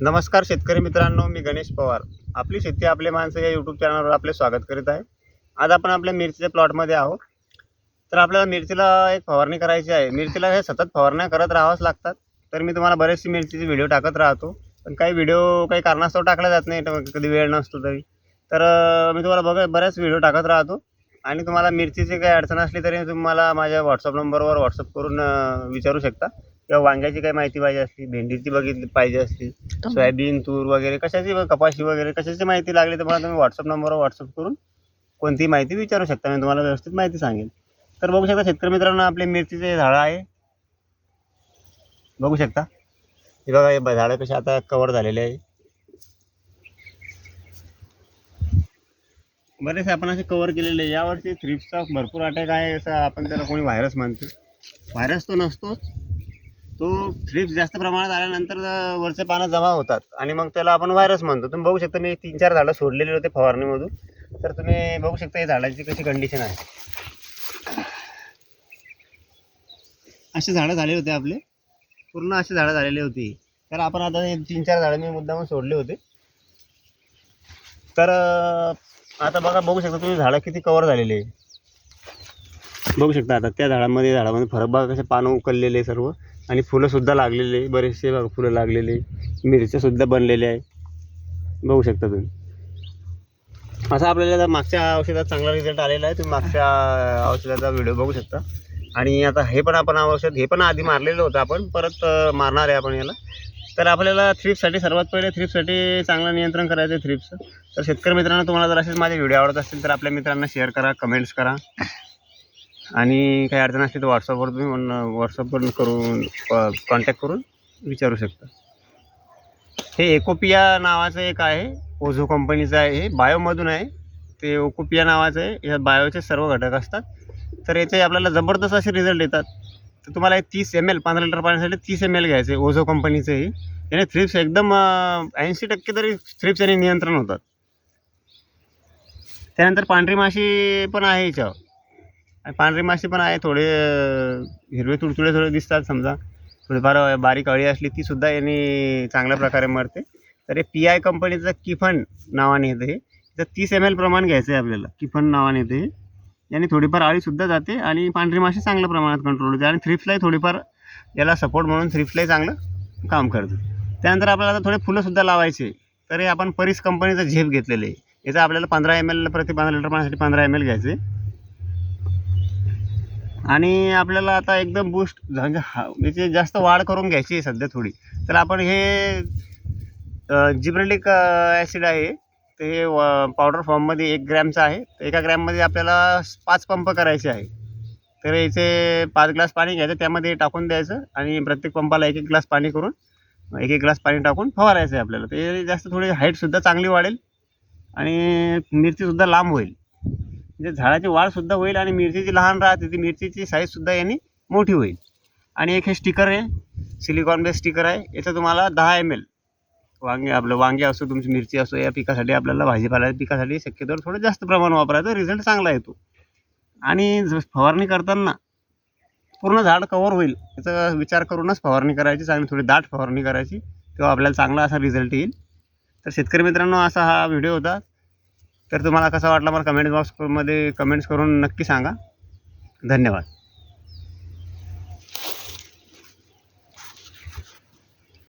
नमस्कार शेतकरी मित्रांनो मी गणेश पवार. आपली शेती आपले माणसं या यूट्यूब चॅनलवर आपले स्वागत करीत आहे. आज आपण आपल्या मिरचीच्या प्लॉटमध्ये आहोत. तर आपल्याला मिरचीला एक फवारणी करायची आहे. मिरचीला हे सतत फवारण्या करत राहावंच लागतात. तर मी तुम्हाला बरेचसे मिरचीचे व्हिडिओ टाकत राहतो. पण काही व्हिडिओ काही कारणास्तव टाकला जात नाही. कधी वेळ नसतो तरी. तर मी तुम्हाला बघ बऱ्याच व्हिडिओ टाकत राहतो. आणि तुम्हाला मिरचीची काही अडचण असली तरी तुम्हाला माझ्या व्हॉट्सअप नंबरवर व्हॉट्सअप करून विचारू शकता. किंवा वांग्याची काही माहिती पाहिजे असली भेंडीची बघितली पाहिजे असली सोयाबीन तूर वगैरे कशाची कपाशी वगैरे कशाची माहिती लागली तर मला तुम्ही व्हॉट्सअप नंबरवर व्हॉट्सअप करून कोणतीही माहिती विचारू शकता. मी तुम्हाला व्यवस्थित माहिती सांगेन. तर बघू शकता शेतकरी मित्रांनो आपले मिरचीचे झाडं आहे. बघू शकता. हे बघा हे झाडं कशी आता कवर झालेले आहे. बरेचसे आपण असे कवर केलेले यावर्षी थ्रिप्सचा भरपूर अटॅक आहे असं आपण त्याला कोणी व्हायरस म्हणतो. व्हायरस तो नसतोच. तो थ्रिप्स जास्त प्रमाणात आल्यानंतर वरचे पानं जमा होतात. आणि मग त्याला आपण व्हायरस म्हणतो. तुम्ही बघू शकता मी तीन चार झाडं सोडलेले होते फवारणीमधून. तर तुम्ही बघू शकता या झाडाची कशी कंडिशन आहे. असे झाडं झाले होते आपले. पूर्ण असे झाडं झालेले होती. तर आपण आता तीन चार झाडं मी मुद्दामून सोडले होते. तर आता बघा बघू शकता तुम्ही झाडं किती कवर झालेले आहे. बघू शकता आता त्या झाडामध्ये झाडामध्ये फरक बघा कसे पानं उकललेले आहे सर्व. आणि फुलंसुद्धा लागलेले आहे बरेचसे बघा फुलं लागलेले. मिरच्यासुद्धा बनलेले आहे बघू शकता तुम्ही. असा आपल्याला मागच्या औषधात चांगला रिझल्ट आलेला आहे. तुम्ही मागच्या औषधाचा व्हिडिओ बघू शकता. आणि आता हे पण आपण औषध हे पण आधी मारलेलं होतं आपण. परत मारणार आहे आपण याला. तर आपल्याला थ्रिप्ससाठी सर्वात पहिले थ्रिप्ससाठी चांगलं नियंत्रण करायचं आहे थ्रिप्सचं तर शेतकरी मित्रांनो तुम्हाला जर असेच माझे व्हिडिओ आवडत असतील तर आपल्या मित्रांना शेअर करा कमेंट्स करा. आणि काही अडचण असली तर व्हॉट्सअपवर तुम्ही व्हॉट्सअपवर करून कॉन्टॅक्ट करून विचारू शकता. हे एकोपिया नावाचं एक आहे ओझो कंपनीचं आहे हे बायोमधून आहे. ते ओकोपिया नावाचं आहे यात बायोचे सर्व घटक असतात. तर याचे आपल्याला जबरदस्त असे रिझल्ट येतात तर तुम्हाला तीस एम एल पंधरा लिटर पाण्यासाठी तीस एम एल घ्यायचे ओझो कंपनीचे हे. याने थ्रिप्स एकदम ऐंशी टक्के तरी थ्रिप्स याने नियंत्रण होतात. त्यानंतर पांढरी माशी पण आहे याच्यावर. आणि पांढरे मासे पण आहे थोडे हिरवे तुडतुडे थोडे दिसतात समजा. थोडीफार बारीक अळी असली ती सुद्धा यांनी चांगल्या प्रकारे मरते. तर हे पी आय कंपनीचं किफन नावाने येतं हे. तर तीस एम एल प्रमाण घ्यायचं आहे आपल्याला किफन नावाने येते हे. याने थोडीफार अळीसुद्धा जाते आणि पांढरी मासे चांगल्या प्रमाणात कंट्रोल होते. आणि थ्रिप्सलाही थोडीफार याला सपोर्ट म्हणून थ्रिप्सलाही चांगलं काम करतं. त्यानंतर आपल्याला आता थोडे फुलंसुद्धा लावायचे तर हे आपण परीस कंपनीचं झेप घेतलेलं आहे. याचं आपल्याला पंधरा एम एल प्रति पंधरा लिटर पाण्यासाठी पंधरा एम एल घ्यायचे आणि आपल्याला आता एकदम बूस्ट म्हणजे हा याची जास्त वाढ करून घ्यायची आहे सध्या थोडी. तर आपण हे जिब्रेलिक ॲसिड आहे. ते हे पावडर फॉर्ममध्ये एक ग्रॅमचं आहे. तर एका ग्रॅममध्ये आपल्याला पाच पंप करायचे आहे. तर याचे पाच ग्लास पाणी घ्यायचं त्यामध्ये टाकून द्यायचं आणि प्रत्येक पंपाला एक एक ग्लास पाणी करून एक एक ग्लास पाणी टाकून फवारायचं आहे आपल्याला. ते जास्त थोडी हाईटसुद्धा चांगली वाढेल आणि मिरचीसुद्धा लांब होईल. म्हणजे झाडाची वाढसुद्धा होईल आणि मिरचीची लहान राहते ती मिरचीची साईजसुद्धा यांनी मोठी होईल. आणि एक हे स्टिकर आहे सिलिकॉन बेस स्टिकर आहे. याचं तुम्हाला दहा एम एल वांगे आपलं वांगे असो तुमची मिरची असो या पिकासाठी आपल्याला भाजीपाला पिकासाठी शक्यतो थोडं जास्त प्रमाण वापरायचं. रिझल्ट चांगला येतो. आणि ज- फवारणी करताना पूर्ण झाड कवर होईल याचा विचार करूनच फवारणी करायची. चांगली थोडी दाट फवारणी करायची. तेव्हा आपल्याला चांगला असा रिझल्ट येईल. तर शेतकरी मित्रांनो असा हा व्हिडिओ होता. तर तुम्हाला कसा वाटला मला कमेंट बॉक्समध्ये कमेंट्स करून नक्की सांगा. धन्यवाद.